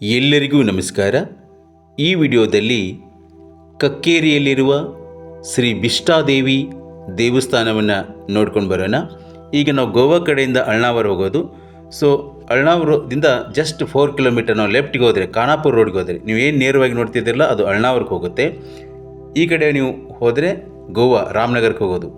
ಎಲ್ಲರಿಗೂ ನಮಸ್ಕಾರ. ಈ ವಿಡಿಯೋದಲ್ಲಿ ಕಕ್ಕೇರಿಯಲ್ಲಿರುವ ಶ್ರೀ ಬಿಷ್ಟಾದೇವಿ ದೇವಸ್ಥಾನವನ್ನು ನೋಡ್ಕೊಂಡು ಬರೋಣ. ಈಗ ನಾವು ಗೋವಾ ಕಡೆಯಿಂದ ಅಳ್ನಾವರ ಹೋಗೋದು. ಸೊ ಅಳ್ನಾವರದಿಂದ ಜಸ್ಟ್ ಫೋರ್ ಕಿಲೋಮೀಟರ್ ನಾವು ಲೆಫ್ಟಿಗೆ ಹೋದರೆ, ಖಾನಾಪುರ ರೋಡ್ಗೆ ಹೋದರೆ, ನೀವು ಏನು ನೇರವಾಗಿ ನೋಡ್ತಿದ್ದೀರಲ್ಲ, ಅದು ಅಳ್ನಾವರ್ಗೆ ಹೋಗುತ್ತೆ. ಈ ಕಡೆ ನೀವು ಹೋದರೆ ಗೋವಾ ರಾಮನಗರಕ್ಕೆ ಹೋಗೋದು.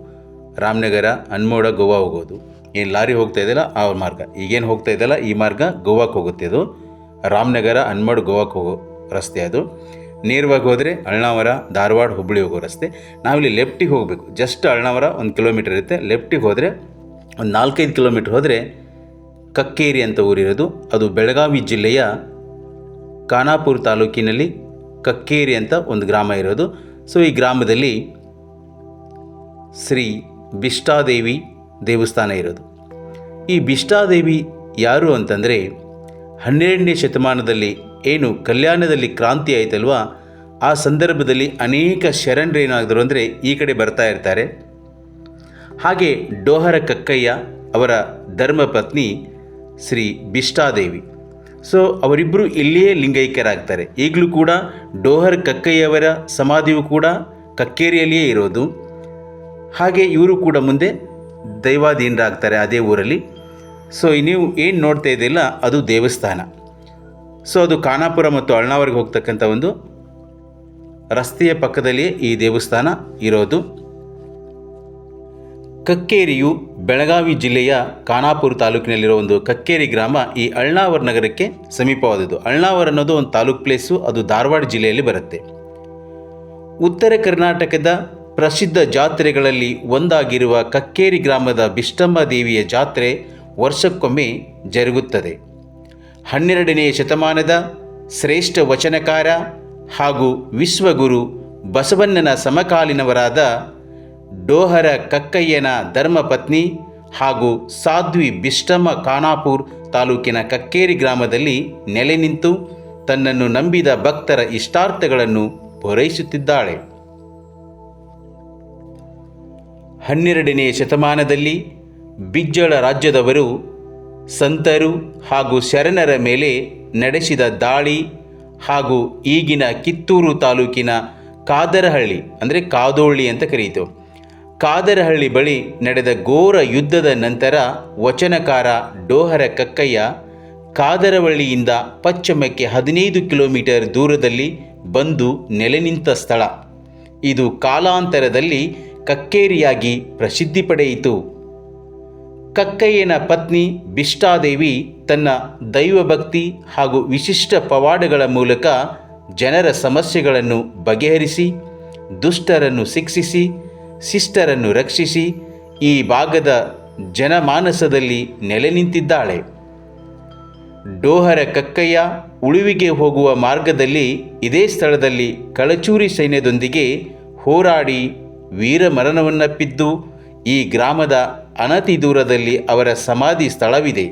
ರಾಮನಗರ ಅನ್ಮೋಡ ಗೋವಾ ಹೋಗೋದು. ಏನು ಲಾರಿ ಹೋಗ್ತಾ ಇದೆಯಲ್ಲ, ಆ ಮಾರ್ಗ. ಈಗೇನು ಹೋಗ್ತಾ ಇದೆಯಲ್ಲ, ಈ ಮಾರ್ಗ ಗೋವಾಕ್ಕೆ ಹೋಗುತ್ತೆ ಅದು ರಾಮನಗರ, ಹನ್ಮಡ್ ಗೋವಾಕ್ಕೆ ಹೋಗೋ ರಸ್ತೆ ಅದು. ನೇರವಾಗಿ ಹೋದರೆ ಅಳ್ನಾವರ, ಧಾರವಾಡ, ಹುಬ್ಬಳ್ಳಿ ಹೋಗೋ ರಸ್ತೆ. ನಾವಿಲ್ಲಿ ಲೆಫ್ಟಿಗೆ ಹೋಗಬೇಕು. ಜಸ್ಟ್ ಅಳ್ನಾವರ ಒಂದು ಕಿಲೋಮೀಟರ್ ಇರುತ್ತೆ. ಲೆಫ್ಟಿಗೆ ಹೋದರೆ ಒಂದು ನಾಲ್ಕೈದು ಕಿಲೋಮೀಟ್ರ್ ಹೋದರೆ ಕಕ್ಕೇರಿ ಅಂತ ಊರಿರೋದು. ಅದು ಬೆಳಗಾವಿ ಜಿಲ್ಲೆಯ ಖಾನಾಪುರ ತಾಲೂಕಿನಲ್ಲಿ ಕಕ್ಕೇರಿ ಅಂತ ಒಂದು ಗ್ರಾಮ ಇರೋದು. ಸೊ, ಈ ಗ್ರಾಮದಲ್ಲಿ ಶ್ರೀ ಬಿಷ್ಟಾದೇವಿ ದೇವಸ್ಥಾನ ಇರೋದು. ಈ ಬಿಷ್ಟಾದೇವಿ ಯಾರು ಅಂತಂದರೆ ಹನ್ನೆರಡನೇ ಶತಮಾನದಲ್ಲಿ ಏನು ಕಲ್ಯಾಣದಲ್ಲಿ ಕ್ರಾಂತಿ ಆಯ್ತಲ್ವಾ? ಆ ಸಂದರ್ಭದಲ್ಲಿ ಅನೇಕ ಶರಣರು ಏನಾದರು ಅಂದರೆ ಈ ಕಡೆ ಬರ್ತಾ ಇರ್ತಾರೆ. ಹಾಗೆ ಡೋಹರ ಕಕ್ಕಯ್ಯ ಅವರ ಧರ್ಮಪತ್ನಿ ಶ್ರೀ ಬಿಷ್ಟಾದೇವಿ. ಸೊ ಅವರಿಬ್ಬರು ಇಲ್ಲಿಯೇ ಲಿಂಗೈಕ್ಯರಾಗ್ತಾರೆ. ಈಗಲೂ ಕೂಡ ಡೋಹರ್ ಕಕ್ಕಯ್ಯವರ ಸಮಾಧಿಯು ಕೂಡ ಕಕ್ಕೇರಿಯಲ್ಲಿಯೇ ಇರೋದು. ಹಾಗೆ ಇವರು ಕೂಡ ಮುಂದೆ ದೈವಾಧೀನರಾಗ್ತಾರೆ ಅದೇ ಊರಲ್ಲಿ. ಸೊ ನೀವು ಏನು ನೋಡ್ತಾ ಇದ್ದಿಲ್ಲ ಅದು ದೇವಸ್ಥಾನ. ಸೊ ಅದು ಖಾನಾಪುರ ಮತ್ತು ಅಳ್ನಾವರ್ಗೆ ಹೋಗ್ತಕ್ಕಂಥ ಒಂದು ರಸ್ತೆಯ ಪಕ್ಕದಲ್ಲಿಯೇ ಈ ದೇವಸ್ಥಾನ ಇರೋದು. ಕಕ್ಕೇರಿಯು ಬೆಳಗಾವಿ ಜಿಲ್ಲೆಯ ಖಾನಾಪುರ ತಾಲೂಕಿನಲ್ಲಿರೋ ಒಂದು ಕಕ್ಕೇರಿ ಗ್ರಾಮ ಈ ಅಳ್ನಾವರ್ ನಗರಕ್ಕೆ ಸಮೀಪವಾದದ್ದು. ಅಳ್ನಾವರ್ ಅನ್ನೋದು ಒಂದು ತಾಲೂಕು ಪ್ಲೇಸು, ಅದು ಧಾರವಾಡ ಜಿಲ್ಲೆಯಲ್ಲಿ ಬರುತ್ತೆ. ಉತ್ತರ ಕರ್ನಾಟಕದ ಪ್ರಸಿದ್ಧ ಜಾತ್ರೆಗಳಲ್ಲಿ ಒಂದಾಗಿರುವ ಕಕ್ಕೇರಿ ಗ್ರಾಮದ ಬಿಷ್ಟಮ್ಮ ದೇವಿಯ ಜಾತ್ರೆ ವರ್ಷಕ್ಕೊಮ್ಮೆ ಜರುಗುತ್ತದೆ. ಹನ್ನೆರಡನೆಯ ಶತಮಾನದ ಶ್ರೇಷ್ಠ ವಚನಕಾರ ಹಾಗೂ ವಿಶ್ವಗುರು ಬಸವಣ್ಣನ ಸಮಕಾಲೀನವರಾದ ಡೋಹರ ಕಕ್ಕಯ್ಯನ ಧರ್ಮಪತ್ನಿ ಹಾಗೂ ಸಾಧ್ವಿ ಬಿಷ್ಟಮ್ಮ ಖಾನಾಪುರ್ ತಾಲೂಕಿನ ಕಕ್ಕೇರಿ ಗ್ರಾಮದಲ್ಲಿ ನೆಲೆ ನಿಂತು ತನ್ನನ್ನು ನಂಬಿದ ಭಕ್ತರ ಇಷ್ಟಾರ್ಥಗಳನ್ನು ಪೂರೈಸುತ್ತಿದ್ದಾಳೆ. ಹನ್ನೆರಡನೆಯ ಶತಮಾನದಲ್ಲಿ ಬಿಜ್ಜಳ ರಾಜ್ಯದವರು ಸಂತರು ಹಾಗೂ ಶರಣರ ಮೇಲೆ ನಡೆಸಿದ ದಾಳಿ ಹಾಗೂ ಈಗಿನ ಕಿತ್ತೂರು ತಾಲೂಕಿನ ಕಾದರಹಳ್ಳಿ, ಅಂದರೆ ಕಾದೋಳ್ಳಿ ಅಂತ ಕರೆಯಿತು ಕಾದರಹಳ್ಳಿ ಬಳಿ ನಡೆದ ಘೋರ ಯುದ್ಧದ ನಂತರ ವಚನಕಾರ ಡೋಹರ ಕಕ್ಕಯ್ಯ ಕಾದರವಳ್ಳಿಯಿಂದ ಪಶ್ಚಿಮಕ್ಕೆ ಹದಿನೈದು ಕಿಲೋಮೀಟರ್ ದೂರದಲ್ಲಿ ಬಂದು ನೆಲೆ ನಿಂತ ಸ್ಥಳ. ಇದು ಕಾಲಾಂತರದಲ್ಲಿ ಕಕ್ಕೇರಿಯಾಗಿ ಪ್ರಸಿದ್ಧಿ ಪಡೆಯಿತು. ಕಕ್ಕಯ್ಯನ ಪತ್ನಿ ಬಿಷ್ಟಾದೇವಿ ತನ್ನ ದೈವಭಕ್ತಿ ಹಾಗೂ ವಿಶಿಷ್ಟ ಪವಾಡಗಳ ಮೂಲಕ ಜನರ ಸಮಸ್ಯೆಗಳನ್ನು ಬಗೆಹರಿಸಿ, ದುಷ್ಟರನ್ನು ಶಿಕ್ಷಿಸಿ, ಶಿಷ್ಟರನ್ನು ರಕ್ಷಿಸಿ ಈ ಭಾಗದ ಜನಮಾನಸದಲ್ಲಿ ನೆಲೆ ನಿಂತಿದ್ದಾಳೆ. ಡೋಹರ ಕಕ್ಕಯ್ಯ ಉಳುವಿಗೆ ಹೋಗುವ ಮಾರ್ಗದಲ್ಲಿ ಇದೇ ಸ್ಥಳದಲ್ಲಿ ಕಳಚೂರಿ ಸೈನ್ಯದೊಂದಿಗೆ ಹೋರಾಡಿ ವೀರಮರಣವನ್ನಪ್ಪಿದ್ದು ಈ ಗ್ರಾಮದ ಅನತಿ ದೂರದಲ್ಲಿ ಅವರ ಸಮಾಧಿ ಸ್ಥಳವಿದೆ.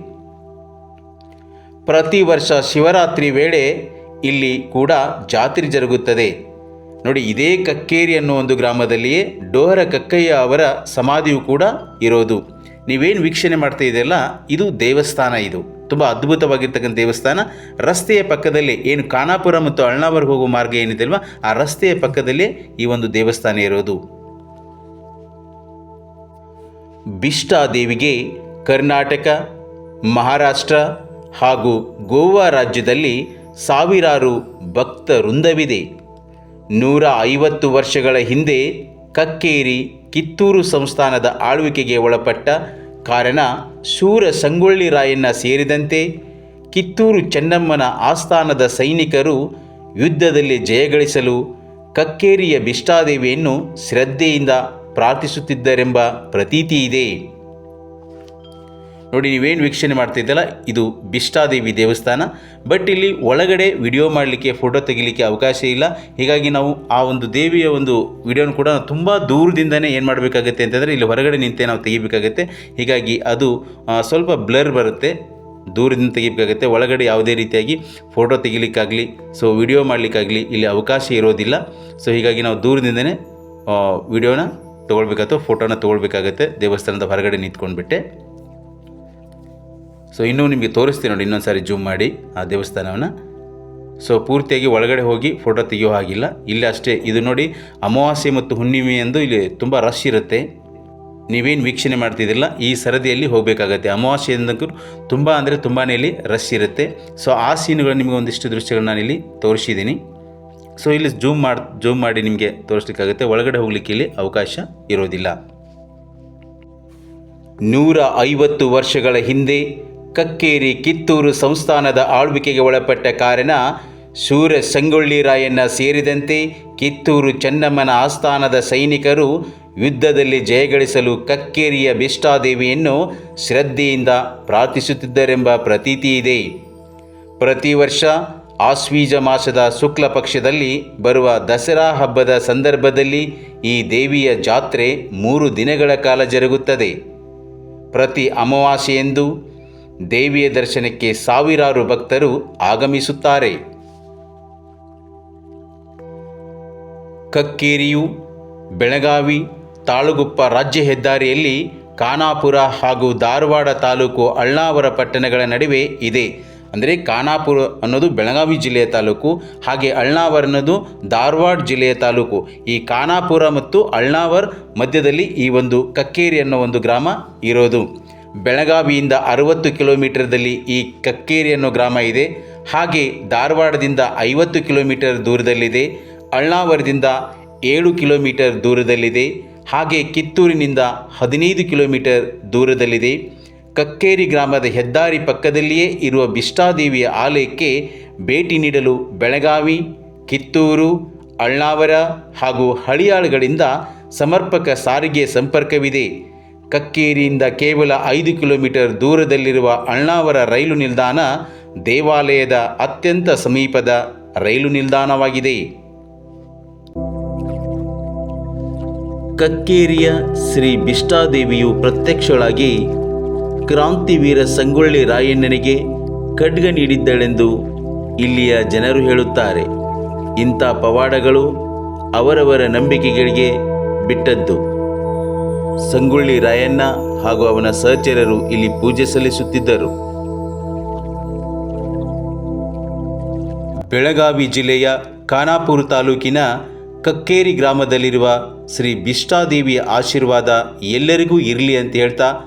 ಪ್ರತಿ ವರ್ಷ ಶಿವರಾತ್ರಿ ವೇಳೆ ಇಲ್ಲಿ ಕೂಡ ಜಾತ್ರೆ ಜರುಗುತ್ತದೆ. ನೋಡಿ, ಇದೇ ಕಕ್ಕೇರಿ ಅನ್ನೋ ಒಂದು ಗ್ರಾಮದಲ್ಲಿಯೇ ಡೋಹರ ಕಕ್ಕಯ್ಯ ಅವರ ಸಮಾಧಿಯು ಕೂಡ ಇರೋದು. ನೀವೇನು ವೀಕ್ಷಣೆ ಮಾಡ್ತಾ ಇದೆಯಲ್ಲ, ಇದು ದೇವಸ್ಥಾನ ಇದು. ತುಂಬ ಅದ್ಭುತವಾಗಿರ್ತಕ್ಕಂಥ ದೇವಸ್ಥಾನ. ರಸ್ತೆಯ ಪಕ್ಕದಲ್ಲಿ ಏನು ಖಾನಾಪುರ ಮತ್ತು ಅಳ್ನಾವರ್ಗೆ ಹೋಗುವ ಮಾರ್ಗ ಏನಿದೆ ಆ ರಸ್ತೆಯ ಪಕ್ಕದಲ್ಲೇ ಈ ಒಂದು ದೇವಸ್ಥಾನ ಇರೋದು. ಬಿಷ್ಟಾದೇವಿಗೆ ಕರ್ನಾಟಕ, ಮಹಾರಾಷ್ಟ್ರ ಹಾಗೂ ಗೋವಾ ರಾಜ್ಯದಲ್ಲಿ ಸಾವಿರಾರು ಭಕ್ತ ವೃಂದವಿದೆ. ನೂರ ಐವತ್ತು ವರ್ಷಗಳ ಹಿಂದೆ ಕಕ್ಕೇರಿ, ಕಿತ್ತೂರು ಸಂಸ್ಥಾನದ ಆಳ್ವಿಕೆಗೆ ಒಳಪಟ್ಟ ಕಾರಣ ಶೂರ ಸಂಗೊಳ್ಳಿ ರಾಯಣ್ಣ ಸೇರಿದಂತೆ ಕಿತ್ತೂರು ಚೆನ್ನಮ್ಮನ ಆಸ್ಥಾನದ ಸೈನಿಕರು ಯುದ್ಧದಲ್ಲಿ ಜಯಗಳಿಸಲು ಕಕ್ಕೇರಿಯ ಬಿಷ್ಟಾದೇವಿಯನ್ನು ಶ್ರದ್ಧೆಯಿಂದ ಪ್ರಾರ್ಥಿಸುತ್ತಿದ್ದರೆಂಬ ಪ್ರತೀತಿ ಇದೆ. ನೋಡಿ, ನೀವೇನು ವೀಕ್ಷಣೆ ಮಾಡ್ತಿದ್ದಲ್ಲ ಇದು ಬಿಷ್ಟಾದೇವಿ ದೇವಸ್ಥಾನ. ಬಟ್ ಇಲ್ಲಿ ಒಳಗಡೆ ವಿಡಿಯೋ ಮಾಡಲಿಕ್ಕೆ, ಫೋಟೋ ತೆಗಿಲಿಕ್ಕೆ ಅವಕಾಶ ಇಲ್ಲ. ಹೀಗಾಗಿ ನಾವು ಆ ಒಂದು ದೇವಿಯ ಒಂದು ವಿಡಿಯೋನ ಕೂಡ ತುಂಬ ದೂರದಿಂದನೇ ಏನು ಮಾಡಬೇಕಾಗುತ್ತೆ ಅಂತಂದರೆ, ಇಲ್ಲಿ ಹೊರಗಡೆ ನಿಂತೆ ನಾವು ತೆಗಿಬೇಕಾಗುತ್ತೆ. ಹೀಗಾಗಿ ಅದು ಸ್ವಲ್ಪ ಬ್ಲರ್ ಬರುತ್ತೆ. ದೂರದಿಂದ ತೆಗಿಬೇಕಾಗತ್ತೆ. ಒಳಗಡೆ ಯಾವುದೇ ರೀತಿಯಾಗಿ ಫೋಟೋ ತೆಗಿಲಿಕ್ಕಾಗಲಿ, ಸೊ ವಿಡಿಯೋ ಮಾಡಲಿಕ್ಕಾಗಲಿ ಇಲ್ಲಿ ಅವಕಾಶ ಇರೋದಿಲ್ಲ. ಸೊ ಹೀಗಾಗಿ ನಾವು ದೂರದಿಂದನೇ ವಿಡಿಯೋನ ತೊಗೊಳ್ಬೇಕಾಗುತ್ತೆ ಫೋಟೋನ ತೊಗೊಳ್ಬೇಕಾಗತ್ತೆ? ದೇವಸ್ಥಾನದ ಹೊರಗಡೆ ನಿಂತ್ಕೊಂಡ್ಬಿಟ್ಟೆ. ಸೊ ಇನ್ನೂ ನಿಮಗೆ ತೋರಿಸ್ತೀನಿ ನೋಡಿ ಇನ್ನೊಂದು ಸಾರಿ ಜೂಮ್ ಮಾಡಿ ಆ ದೇವಸ್ಥಾನವನ್ನು. ಸೊ ಪೂರ್ತಿಯಾಗಿ ಒಳಗಡೆ ಹೋಗಿ ಫೋಟೋ ತೆಗೆಯೋ ಹಾಗಿಲ್ಲ. ಇಲ್ಲಿ ಅಷ್ಟೇ, ಇದು ನೋಡಿ ಅಮಾವಾಸ್ಯೆ ಮತ್ತು ಹುಣ್ಣಿಮೆ ಎಂದು ಇಲ್ಲಿ ತುಂಬ ರಶ್ ಇರುತ್ತೆ. ನೀವೇನು ವೀಕ್ಷಣೆ ಮಾಡ್ತಿದ್ದಿಲ್ಲ, ಈ ಸರದಿಯಲ್ಲಿ ಹೋಗಬೇಕಾಗತ್ತೆ. ಅಮಾವಾಸ್ಯೆಯಿಂದಕ್ಕೂ ತುಂಬ ಅಂದರೆ ತುಂಬಾ ಇಲ್ಲಿ ರಶ್ ಇರುತ್ತೆ. ಸೊ ಆ ಸೀನುಗಳು ನಿಮಗೆ ಒಂದಿಷ್ಟು ದೃಶ್ಯಗಳನ್ನ ನಾನು ಇಲ್ಲಿ ತೋರಿಸಿದ್ದೀನಿ. ಸೊ ಇಲ್ಲಿ ಜೂಮ್ ಮಾಡಿ ಜೂಮ್ ಮಾಡಿ ನಿಮಗೆ ತೋರಿಸ್ಲಿಕ್ಕಾಗುತ್ತೆ. ಒಳಗಡೆ ಹೋಗ್ಲಿಕ್ಕೆ ಇಲ್ಲಿ ಅವಕಾಶ ಇರೋದಿಲ್ಲ. ನೂರ ಐವತ್ತು ವರ್ಷಗಳ ಹಿಂದೆ ಕಕ್ಕೇರಿ ಕಿತ್ತೂರು ಸಂಸ್ಥಾನದ ಆಳ್ವಿಕೆಗೆ ಒಳಪಟ್ಟ ಕಾರಣ ಶೂರ ಸಂಗೊಳ್ಳಿ ರಾಯಣ್ಣ ಸೇರಿದಂತೆ ಕಿತ್ತೂರು ಚೆನ್ನಮ್ಮನ ಆಸ್ಥಾನದ ಸೈನಿಕರು ಯುದ್ಧದಲ್ಲಿ ಜಯಗಳಿಸಲು ಕಕ್ಕೇರಿಯ ಬಿಷ್ಟಾದೇವಿಯನ್ನು ಶ್ರದ್ಧೆಯಿಂದ ಪ್ರಾರ್ಥಿಸುತ್ತಿದ್ದರೆಂಬ ಪ್ರತೀತಿ ಇದೆ. ಪ್ರತಿ ವರ್ಷ ಆಶ್ವೀಜ ಮಾಸದ ಶುಕ್ಲ ಪಕ್ಷದಲ್ಲಿ ಬರುವ ದಸರಾ ಹಬ್ಬದ ಸಂದರ್ಭದಲ್ಲಿ ಈ ದೇವಿಯ ಜಾತ್ರೆ ಮೂರು ದಿನಗಳ ಕಾಲ ಜರುಗುತ್ತದೆ. ಪ್ರತಿ ಅಮಾವಾಸ್ಯೆಯಂದು ದೇವಿಯ ದರ್ಶನಕ್ಕೆ ಸಾವಿರಾರು ಭಕ್ತರು ಆಗಮಿಸುತ್ತಾರೆ. ಕಕ್ಕೇರಿಯು, ಬೆಳಗಾವಿ, ತಾಳುಗುಪ್ಪ ರಾಜ್ಯ ಹೆದ್ದಾರಿಯಲ್ಲಿ ಖಾನಾಪುರ ಹಾಗೂ ಧಾರವಾಡ ತಾಲೂಕು ಅಳ್ನಾವರ ಪಟ್ಟಣಗಳ ನಡುವೆ ಇದೆ. ಅಂದರೆ ಖಾನಾಪುರ ಅನ್ನೋದು ಬೆಳಗಾವಿ ಜಿಲ್ಲೆಯ ತಾಲೂಕು, ಹಾಗೆ ಅಳ್ನಾವರ್ ಅನ್ನೋದು ಧಾರವಾಡ ಜಿಲ್ಲೆಯ ತಾಲೂಕು. ಈ ಖಾನಾಪುರ ಮತ್ತು ಅಳ್ನಾವರ್ ಮಧ್ಯದಲ್ಲಿ ಈ ಒಂದು ಕಕ್ಕೇರಿ ಅನ್ನೋ ಒಂದು ಗ್ರಾಮ ಇರೋದು. ಬೆಳಗಾವಿಯಿಂದ ಅರುವತ್ತು ಕಿಲೋಮೀಟರ್ದಲ್ಲಿ ಈ ಕಕ್ಕೇರಿ ಅನ್ನೋ ಗ್ರಾಮ ಇದೆ. ಹಾಗೆ ಧಾರವಾಡದಿಂದ ಐವತ್ತು ಕಿಲೋಮೀಟರ್ ದೂರದಲ್ಲಿದೆ. ಅಳ್ನಾವರದಿಂದ ಏಳು ಕಿಲೋಮೀಟರ್ ದೂರದಲ್ಲಿದೆ. ಹಾಗೆ ಕಿತ್ತೂರಿನಿಂದ ಹದಿನೈದು ಕಿಲೋಮೀಟರ್ ದೂರದಲ್ಲಿದೆ. ಕಕ್ಕೇರಿ ಗ್ರಾಮದ ಹೆದ್ದಾರಿ ಪಕ್ಕದಲ್ಲಿಯೇ ಇರುವ ಬಿಷ್ಟಾದೇವಿಯ ಆಲಯಕ್ಕೆ ಭೇಟಿ ನೀಡಲು ಬೆಳಗಾವಿ, ಕಿತ್ತೂರು, ಅಳ್ನಾವರ ಹಾಗೂ ಹಳಿಯಾಳುಗಳಿಂದ ಸಮರ್ಪಕ ಸಾರಿಗೆ ಸಂಪರ್ಕವಿದೆ. ಕಕ್ಕೇರಿಯಿಂದ ಕೇವಲ ಐದು ಕಿಲೋಮೀಟರ್ ದೂರದಲ್ಲಿರುವ ಅಳ್ನಾವರ ರೈಲು ನಿಲ್ದಾಣ ದೇವಾಲಯದ ಅತ್ಯಂತ ಸಮೀಪದ ರೈಲು ನಿಲ್ದಾಣವಾಗಿದೆ. ಕಕ್ಕೇರಿಯ ಶ್ರೀ ಬಿಷ್ಟಾದೇವಿಯು ಪ್ರತ್ಯಕ್ಷಳಾಗಿ ಕ್ರಾಂತಿವೀರ ಸಂಗೊಳ್ಳಿ ರಾಯಣ್ಣನಿಗೆ ಖಡ್ಗ ನೀಡಿದ್ದಳೆಂದು ಇಲ್ಲಿಯ ಜನರು ಹೇಳುತ್ತಾರೆ. ಇಂಥ ಪವಾಡಗಳು ಅವರವರ ನಂಬಿಕೆಗಳಿಗೆ ಬಿಟ್ಟದ್ದು. ಸಂಗೊಳ್ಳಿ ರಾಯಣ್ಣ ಹಾಗೂ ಅವನ ಸಹಚರರು ಇಲ್ಲಿ ಪೂಜೆ ಸಲ್ಲಿಸುತ್ತಿದ್ದರು. ಬೆಳಗಾವಿ ಜಿಲ್ಲೆಯ ಖಾನಾಪುರ ತಾಲೂಕಿನ ಕಕ್ಕೇರಿ ಗ್ರಾಮದಲ್ಲಿರುವ ಶ್ರೀ ಬಿಷ್ಟಾದೇವಿಯ ಆಶೀರ್ವಾದ ಎಲ್ಲರಿಗೂ ಇರಲಿ ಅಂತ ಹೇಳ್ತಾ